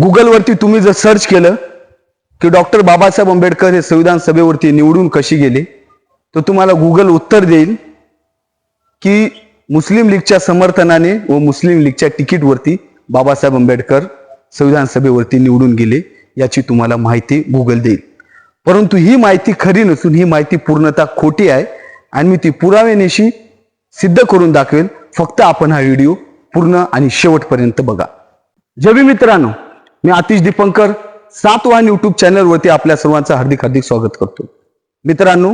गुगलवरती तुम्ही जर सर्च केलं की डॉक्टर बाबासाहेब आंबेडकर हे संविधान सभेवरती निवडून कशी गेले तर तुम्हाला गुगल उत्तर देईल की मुस्लिम लीगच्या समर्थनाने व मुस्लिम लीगच्या तिकीटवरती बाबासाहेब आंबेडकर संविधान सभेवरती निवडून गेले याची तुम्हाला माहिती गुगल देईल. परंतु ही माहिती खरी नसून ही माहिती पूर्णतः खोटी आहे आणि मी ती पुराव्यानेशी सिद्ध करून दाखवेल. फक्त आपण हा व्हिडिओ पूर्ण आणि शेवटपर्यंत बघा. जबी मित्रांनो. मी आतिश दीपंकर सातवान युट्यूब चॅनलवरती आपल्या सर्वांचं हार्दिक हार्दिक स्वागत करतो. मित्रांनो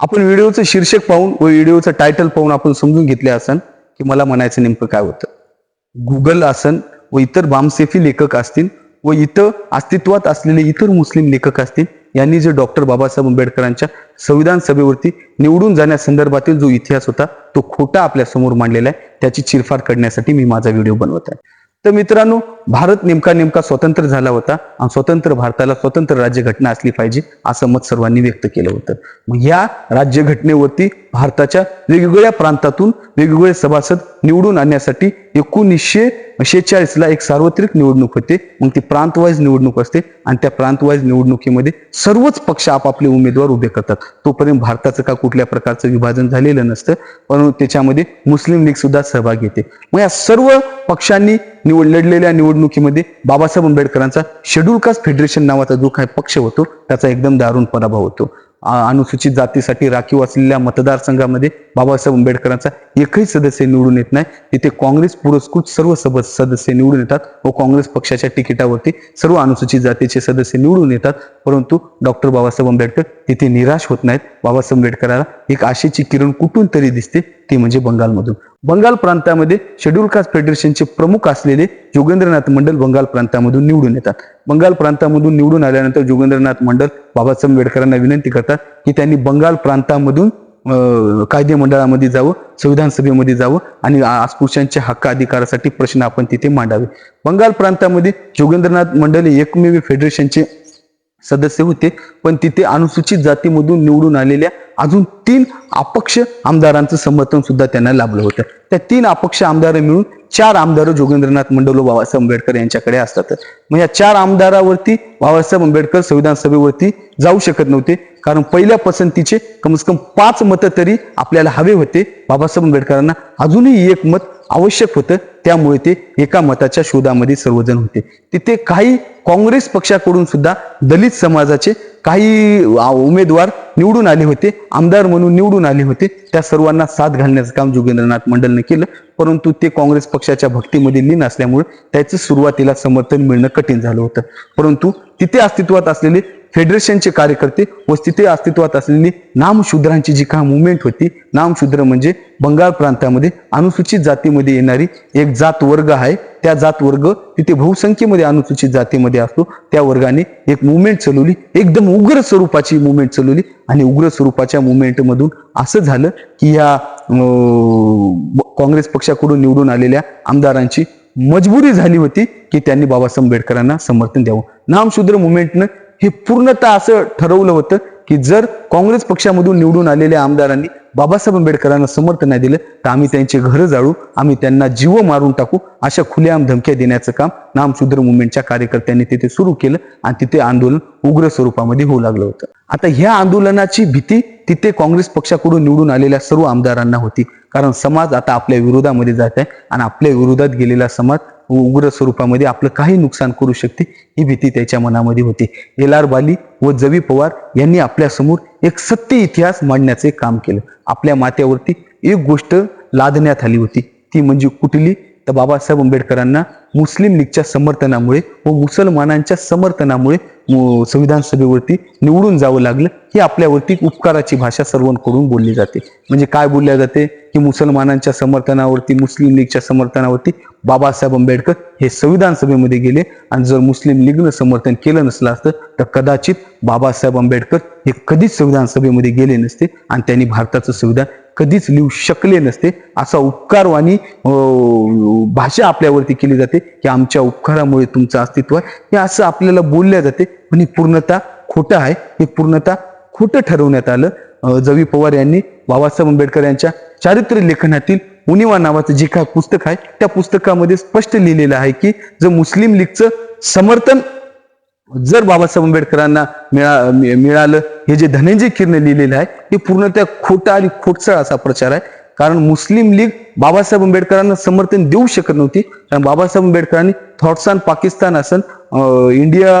आपण व्हिडिओचं शीर्षक पाहून व व्हिडिओचं टायटल पाहून आपण समजून घेतले असन की मला म्हणायचं नेमकं काय होतं. गुगल आसन व इतर बामसेफी लेखक असतील व इथं अस्तित्वात असलेले इतर मुस्लिम लेखक असतील यांनी जे डॉक्टर बाबासाहेब आंबेडकरांच्या संविधान सभेवरती निवडून जाण्यासंदर्भातील जो इतिहास होता तो खोटा आपल्यासमोर मांडलेला आहे त्याची चिरफाड करण्यासाठी मी माझा व्हिडिओ बनवत आहे. तर मित्रांनो भारत नेमका नेमका स्वतंत्र झाला होता आणि स्वतंत्र भारताला स्वतंत्र राज्यघटना असली पाहिजे असं मत सर्वांनी व्यक्त केलं होतं. मग या राज्यघटनेवरती भारताच्या वेगवेगळ्या प्रांतातून वेगवेगळे सभासद निवडून आणण्यासाठी एकोणीसशे शेहेचाळीसला एक सार्वत्रिक निवडणूक होते. मग ती प्रांतवाईज निवडणूक असते आणि त्या प्रांतवाईज निवडणुकीमध्ये सर्वच पक्ष आपापले उमेदवार उभे करतात. तोपर्यंत भारताचं का कुठल्या प्रकारचं विभाजन झालेलं नसतं परंतु त्याच्यामध्ये मुस्लिम लीग सुद्धा सहभाग घेते मग या सर्व पक्षांनी निवड लढलेल्या निवडणुकीमध्ये बाबासाहेब आंबेडकरांचा शेड्यूल कास्ट फेडरेशन नावाचा जो काही पक्ष होतो त्याचा एकदम दारुण पराभव होतो. अनुसूचित जातीसाठी राखीव असलेल्या मतदारसंघामध्ये बाबासाहेब आंबेडकरांचा एकही सदस्य निवडून येत नाही. तिथे काँग्रेस पुरस्कृत सर्व सदस्य निवडून येतात व काँग्रेस पक्षाच्या तिकिटावरती सर्व अनुसूचित जातीचे सदस्य निवडून येतात. परंतु डॉक्टर बाबासाहेब आंबेडकर तिथे निराश होत नाहीत. बाबासाहेब आंबेडकराला एक आशेची किरण कुठून तरी दिसते ती म्हणजे बंगालमधून. बंगाल प्रांतामध्ये शेड्यूल कास्ट फेडरेशनचे प्रमुख असलेले जोगेंद्रनाथ मंडल बंगाल प्रांतामधून निवडून येतात. बंगाल प्रांतामधून निवडून आल्यानंतर जोगेंद्रनाथ मंडल बाबासाहेब आंबेडकरांना विनंती करतात की त्यांनी बंगाल प्रांतामधून कायदे मंडळामध्ये जावं संविधान सभेमध्ये जावं आणि अस्पृश्यांच्या हक्क अधिकारासाठी प्रश्न आपण तिथे मांडावे. बंगाल प्रांतामध्ये जोगेंद्रनाथ मंडल हे एकमेव फेडरेशनचे सदस्य होते पण तिथे अनुसूचित जातीमधून निवडून आलेल्या अजून तीन अपक्ष आमदारांचं समर्थन सुद्धा त्यांना लाभलं होतं. त्या तीन अपक्ष आमदार मिळून चार आमदार जोगेंद्रनाथ मंडलो बाबासाहेब आंबेडकर यांच्याकडे असतात. मग या चार आमदारावरती बाबासाहेब आंबेडकर संविधान सभेवरती जाऊ शकत नव्हते कारण पहिल्या पसंतीचे कमसे कम पाच मतं तरी आपल्याला हवे होते. बाबासाहेब आंबेडकरांना अजूनही एक मत आवश्यक होतं. त्यामुळे ते एका मताच्या शोधामध्ये सर्वजण होते. तिथे काही काँग्रेस पक्षाकडून सुद्धा दलित समाजाचे काही उमेदवार निवडून आले होते. आमदार म्हणून निवडून आले होते. त्या सर्वांना साथ घालण्याचं काम जोगेंद्रनाथ मंडलने केलं. परंतु ते काँग्रेस पक्षाच्या भक्तीमध्ये लीन असल्यामुळे त्याचं सुरुवातीला समर्थन मिळणं कठीण झालं होतं. परंतु तिथे अस्तित्वात असलेले फेडरेशनचे कार्यकर्ते व तिथे अस्तित्वात असलेली नामशूद्रांची जी काही मुवमेंट होती नामशूद्र म्हणजे बंगाल प्रांतामध्ये अनुसूचित जातीमध्ये येणारी एक जात वर्ग आहे. त्या जात वर्ग तिथे बहुसंख्येमध्ये अनुसूचित जातीमध्ये असतो. त्या वर्गाने एक मुवमेंट चालवली एकदम उग्र स्वरूपाची मुवमेंट चालवली आणि उग्र स्वरूपाच्या मुवमेंटमधून असं झालं की या काँग्रेस पक्षाकडून निवडून आलेल्या आमदारांची मजबुरी झाली होती की त्यांनी बाबासाहेब आंबेडकरांना समर्थन द्यावं. नामशूद्र मुवमेंटनं हे पूर्णतः असं ठरवलं होतं की जर काँग्रेस पक्षामधून निवडून आलेल्या आमदारांनी बाबासाहेब आंबेडकरांना समर्थन नाही दिलं तर आम्ही त्यांचे घरं जाळू आम्ही त्यांना जीव मारून टाकू अशा खुलेआम धमक्या देण्याचं काम नामशूद्र मुवमेंटच्या कार्यकर्त्यांनी तिथे सुरू केलं आणि तिथे आंदोलन उग्र स्वरूपामध्ये होऊ लागलं होतं. आता ह्या आंदोलनाची भीती तिथे काँग्रेस पक्षाकडून निवडून आलेल्या सर्व आमदारांना होती. कारण समाज आता आपल्या विरोधामध्ये जात आहे आणि आपल्या विरोधात गेलेला समाज उग्र स्वरूपामध्ये आपलं काही नुकसान करू शकते ही भीती त्याच्या मनामध्ये होती. एल आर बाली व जवी पवार यांनी आपल्यासमोर एक सत्य इतिहास मांडण्याचे काम केलं. आपल्या माथ्यावरती एक गोष्ट लादण्यात आली होती. ती म्हणजे कुठली? तर बाबासाहेब आंबेडकरांना मुस्लिम लीगच्या समर्थनामुळे व मुसलमानांच्या समर्थनामुळे संविधान सभेवरती निवडून जावं लागलं ही आपल्यावरती उपकाराची भाषा सर्वांकडून बोलली जाते. म्हणजे काय बोलल्या जाते? की मुसलमानांच्या समर्थनावरती मुस्लिम लीगच्या समर्थनावरती बाबासाहेब आंबेडकर हे संविधान सभेमध्ये गेले आणि जर मुस्लिम लीगनं समर्थन केलं नसलं असतं तर कदाचित बाबासाहेब आंबेडकर हे कधीच संविधान सभेमध्ये गेले नसते आणि त्यांनी भारताचं संविधान कधीच लिहू शकले नसते. असा उपकारवाणी भाषा आपल्यावरती केली जाते की आमच्या उपकारामुळे तुमचं अस्तित्व आहे. हे असं आपल्याला बोलल्या जाते. पण ही पूर्णतः खोटं आहे. हे पूर्णतः खोटं ठरवण्यात आलं. जवी पवार यांनी बाबासाहेब आंबेडकर यांच्या चारित्र्य लेखनातील उनिवा नावाचं जे काय पुस्तक आहे त्या पुस्तकामध्ये स्पष्ट लिहिलेलं आहे की जर मुस्लिम लीगचं समर्थन जर बाबासाहेब आंबेडकरांना मिळा मिळालं हे जे धनंजय किरने लिहिलेलं आहे हे पूर्णतः खोटा आणि खोटसळ असा प्रचार आहे. कारण मुस्लिम लीग बाबासाहेब आंबेडकरांना समर्थन देऊ शकत नव्हती. कारण बाबासाहेब आंबेडकरांनी थॉट्स ऑन पाकिस्तान असेल इंडिया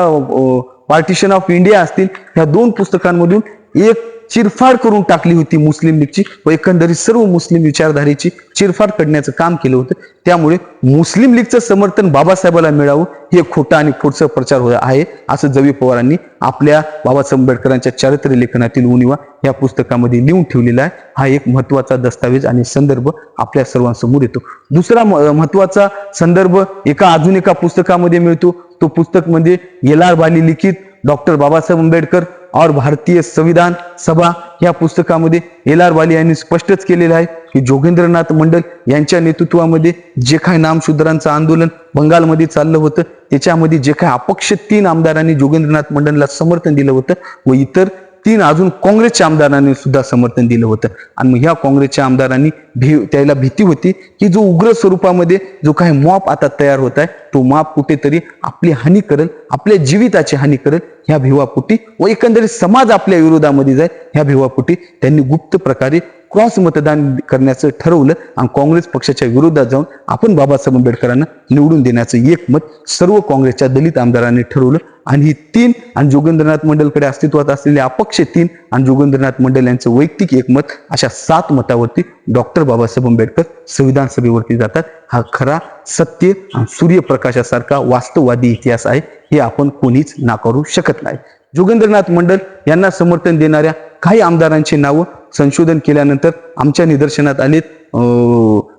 पार्टिशन ऑफ इंडिया असतील ह्या दोन पुस्तकांमधून एक चिरफाड करून टाकली होती मुस्लिम लीगची व एकंदरीत सर्व मुस्लिम विचारधारेची चिरफाड करण्याचं काम केलं होतं. त्यामुळे मुस्लिम लीगचं समर्थन बाबासाहेबाला मिळावं हे खोटा आणि खोटचा प्रचार होत आहे असं जवी पवारांनी आपल्या बाबासाहेब आंबेडकरांच्या चारित्र्य लेखनातील उणिवा या पुस्तकामध्ये लिहून ठेवलेला आहे. हा एक महत्त्वाचा दस्तावेज आणि संदर्भ आपल्या सर्वांसमोर येतो. दुसरा म- महत्त्वाचा संदर्भ एका अजून एका पुस्तकामध्ये मिळतो. तो पुस्तक म्हणजे एल आर बाली लिखित डॉक्टर बाबासाहेब आंबेडकर और भारतीय संविधान सभा या पुस्तकामध्ये एल आर वाली यांनी स्पष्टच केलेलं आहे की जोगेंद्रनाथ मंडल यांच्या नेतृत्वामध्ये जे काही नामशूद्रांचं आंदोलन बंगालमध्ये चाललं होतं त्याच्यामध्ये जे काही अपक्ष तीन आमदारांनी जोगेंद्रनाथ मंडलला समर्थन दिलं होतं व इतर तीन अजून काँग्रेसच्या आमदारांनी सुद्धा समर्थन दिलं होतं. आणि मग ह्या काँग्रेसच्या आमदारांनी भी त्याला भीती होती की जो उग्र स्वरूपामध्ये जो काही मॉप आता तयार होत आहे तो माप कुठेतरी आपली हानी करेल आपल्या जीविताची हानी करेल ह्या भिवापोटी व एकंदरीत समाज आपल्या विरोधामध्ये जाईल ह्या भिवापोटी त्यांनी गुप्त प्रकारे क्रॉस मतदान करण्याचं ठरवलं आणि काँग्रेस पक्षाच्या विरोधात जाऊन आपण बाबासाहेब आंबेडकरांना निवडून देण्याचं एकमत सर्व काँग्रेसच्या दलित आमदारांनी ठरवलं. आणि ही तीन आणि जोगेंद्रनाथ मंडलकडे अस्तित्वात असलेले अपक्ष तीन आणि जोगेंद्रनाथ मंडल यांचं वैयक्तिक एकमत अशा सात मतावरती डॉक्टर बाबासाहेब आंबेडकर संविधान सभेवरती जातात. हा खरा सत्य आणि सूर्यप्रकाशासारखा वास्तववादी इतिहास आहे. हे आपण कोणीच नाकारू शकत नाही. जोगेंद्रनाथ मंडल यांना समर्थन देणाऱ्या काही आमदारांची नावं संशोधन केल्यानंतर आमच्या निदर्शनात आलेत.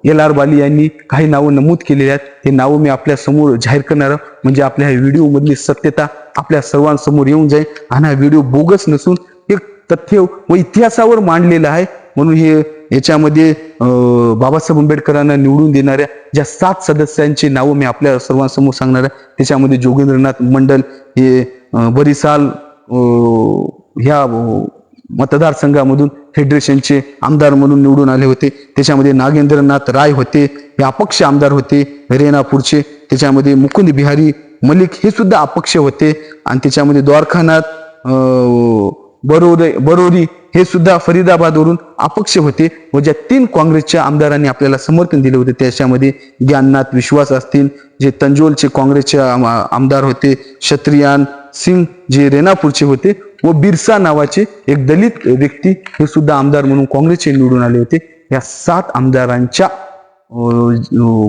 एल आर बाली यांनी काही नावं नमूद केलेली आहेत. हे नावं मी आपल्यासमोर जाहीर करणार म्हणजे आपल्या ह्या व्हिडिओ मधली सत्यता आपल्या सर्वांसमोर येऊन जाईल. आणि हा व्हिडिओ बोगस नसून एक तथ्य व इतिहासावर मांडलेलं आहे. म्हणून हे याच्यामध्ये बाबासाहेब आंबेडकरांना निवडून देणाऱ्या ज्या सात सदस्यांची नावं मी आपल्या सर्वांसमोर सांगणार आहे. त्याच्यामध्ये जोगेंद्रनाथ मंडल हे बरिसाल ह्या मतदारसंघामधून फेडरेशनचे आमदार म्हणून निवडून आले होते. त्याच्यामध्ये नागेंद्रनाथ राय होते हे अपक्ष आमदार होते रेणापूरचे. त्याच्यामध्ये मुकुंद बिहारी मलिक हे सुद्धा अपक्ष होते. आणि त्याच्यामध्ये द्वारखानाथ बरोरे बरोरी हे सुद्धा फरीदाबादवरून अपक्ष होते. व ज्या तीन काँग्रेसच्या आमदारांनी आपल्याला समर्थन दिले होते त्याच्यामध्ये ज्ञाननाथ विश्वास असतील जे तंजोलचे काँग्रेसचे आम- आमदार होते क्षत्रियान सिंग जे रेणापूरचे होते व बिरसा नावाचे एक दलित व्यक्ती हे सुद्धा आमदार म्हणून काँग्रेसचे निवडून आले होते. या सात आमदारांच्या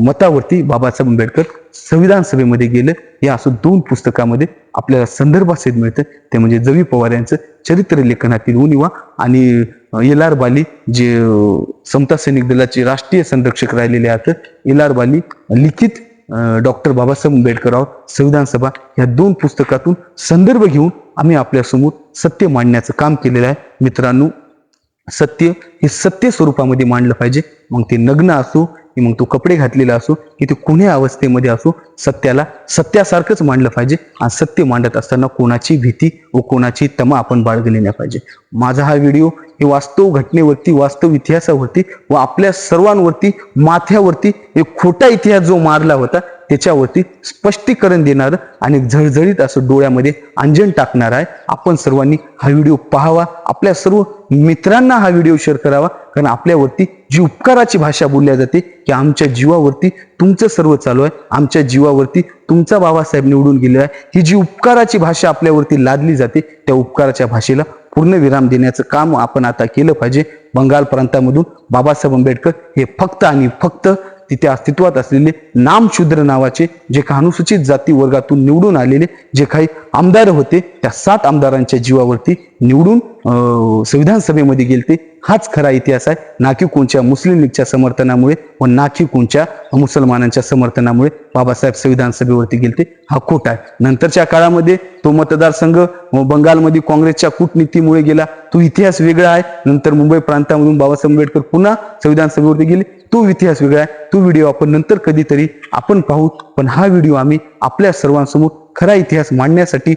मतावरती बाबासाहेब आंबेडकर संविधान सभेमध्ये गेले. हे असं दोन पुस्तकामध्ये आपल्याला संदर्भासहित मिळतं ते म्हणजे जवी पवार यांचं चरित्र लेखनातील उणिवा आणि एल आर बाली जे समता सैनिक दलाचे राष्ट्रीय संरक्षक राहिलेले आहेत. एल आर बाली लिखित डॉक्टर बाबासाहेब आंबेडकरावर संविधान सभा या दोन पुस्तकातून संदर्भ घेऊन आम्ही आपल्यासमोर सत्य मांडण्याचं काम केलेलं आहे. मित्रांनो सत्य हे सत्य स्वरूपामध्ये मांडलं पाहिजे. मग ते नग्न असो की मग तो कपडे घातलेला असो की ते कुण्या अवस्थेमध्ये असो सत्याला सत्यासारखंच मांडलं पाहिजे. आणि सत्य मांडत असताना कोणाची भीती व कोणाची तमा आपण बाळगली नाही पाहिजे. माझा हा व्हिडिओ हे वास्तव घटनेवरती वास्तव इतिहासावरती व आपल्या सर्वांवरती माथ्यावरती एक खोटा इतिहास जो मारला होता त्याच्यावरती स्पष्टीकरण देणार आणि झळझळीत असं डोळ्यामध्ये अंजन टाकणार आहे. आपण सर्वांनी हा व्हिडिओ पाहावा. आपल्या सर्व मित्रांना हा व्हिडिओ शेअर करावा. कारण आपल्यावरती जी उपकाराची भाषा बोलल्या जाते की आमच्या जीवावरती तुमचं सर्व चालू आहे. आमच्या जीवावरती तुमचा बाबासाहेब निवडून गेलेला आहे. ही जी उपकाराची भाषा आपल्यावरती लादली जाते त्या उपकाराच्या भाषेला पूर्ण विराम देण्याचं काम आपण आता केलं पाहिजे. बंगाल प्रांतामधून बाबासाहेब आंबेडकर हे फक्त आणि फक्त तिथे अस्तित्वात असलेले नामशूद्र नावाचे जे काही अनुसूचित जाती वर्गातून निवडून आलेले जे काही आमदार होते त्या सात आमदारांच्या जीवावरती निवडून संविधान सभेमध्ये गेलते. हाच खरा इतिहास आहे. नाकी कोणच्या मुस्लिम लीगच्या समर्थनामुळे व नाकी कोणच्या मुसलमानांच्या समर्थनामुळे बाबासाहेब संविधान सभेवरती गेलते. हा खोट आहे. नंतरच्या काळामध्ये तो मतदारसंघ बंगालमध्ये काँग्रेसच्या कूटनीतीमुळे गेला. तो इतिहास वेगळा आहे. नंतर मुंबई प्रांतामधून बाबासाहेब आंबेडकर पुन्हा संविधान सभेवरती गेले. तो इतिहास वेगळा आहे तो व्हिडिओ आपण नंतर कधीतरी आपण पाहू. पण हा व्हिडिओ आम्ही आपल्या सर्वांसमोर खरा इतिहास मांडण्यासाठी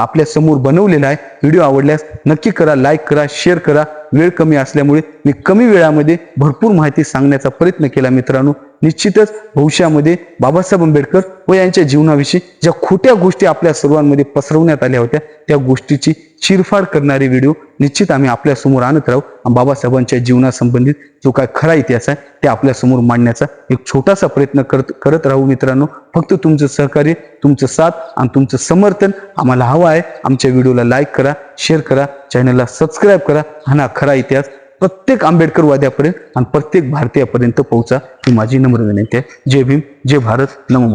आपल्यासमोर बनवलेला आहे. व्हिडिओ आवडल्यास नक्की करा लाईक करा शेअर करा. वेळ कमी असल्यामुळे मी कमी वेळामध्ये भरपूर माहिती सांगण्याचा प्रयत्न केला मित्रांनो. निश्चितच भविष्यामध्ये बाबासाहेब आंबेडकर व यांच्या जीवनाविषयी ज्या खोट्या गोष्टी आपल्या सर्वांमध्ये पसरवण्यात आल्या होत्या त्या गोष्टीची चिरफाड करणारे व्हिडिओ निश्चित आम्ही आपल्यासमोर आणत राहू. आणि बाबासाहेबांच्या जीवनासंबंधित जो काय खरा इतिहास आहे ते आपल्यासमोर मांडण्याचा एक छोटासा प्रयत्न करत करत राहू मित्रांनो. फक्त तुमचं सहकार्य तुमचं साथ आणि तुमचं समर्थन आम्हाला हवं आहे. आमच्या व्हिडिओला लाईक करा शेअर करा चॅनलला सबस्क्राईब करा. हा खरा इतिहास प्रत्येक आंबेडकरवाद्यापर्यंत आणि प्रत्येक भारतीयापर्यंत पोहोचा ही माझी नम्र विनंती आहे. जय भीम जय भारत. नमो